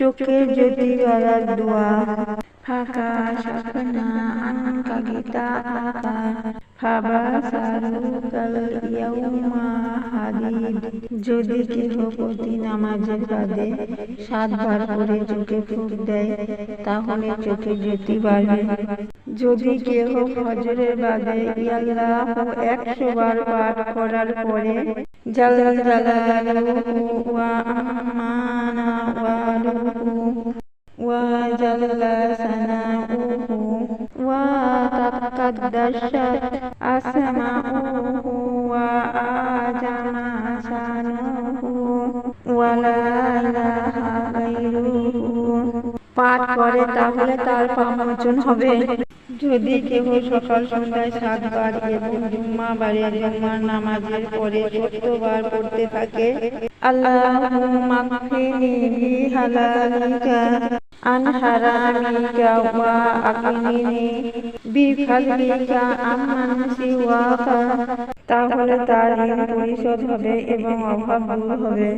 চোখের জ্যোতি বাড়ার দোয়া। ফাঁকা ফাবা সারুকাল ইয়াউমা যদি কেহ প্রতি নামাজের বাদে সাতবার করে চোখে ফুক দেয়, তাহলে চোখে জ্যোতি বাড়বে যদি কেহ ফজরের বাদে ইয়াল্লাহ একশো বার পাঠ করার পরে জালাল জালালুহু ওয়া ওয়ালুহু ওয়া লা ইলাহা গায়রুহু পাঠ করে তাহলে তার পামোচন হবে যদি কেহ সকাল সন্ধ্যায় সাতবার এবং জুম্মা বারে জুম্মার নামাজের পরে সত্তরবার পড়তে থাকে আল্লাহ কফিনি বিহালালিকা আন হারামিকা ওয়া আকনিনি বিফাদলিকা আম্মান তাহলে তার ঋণ পরিশোধ হবে এবং অভাব দূর হবে।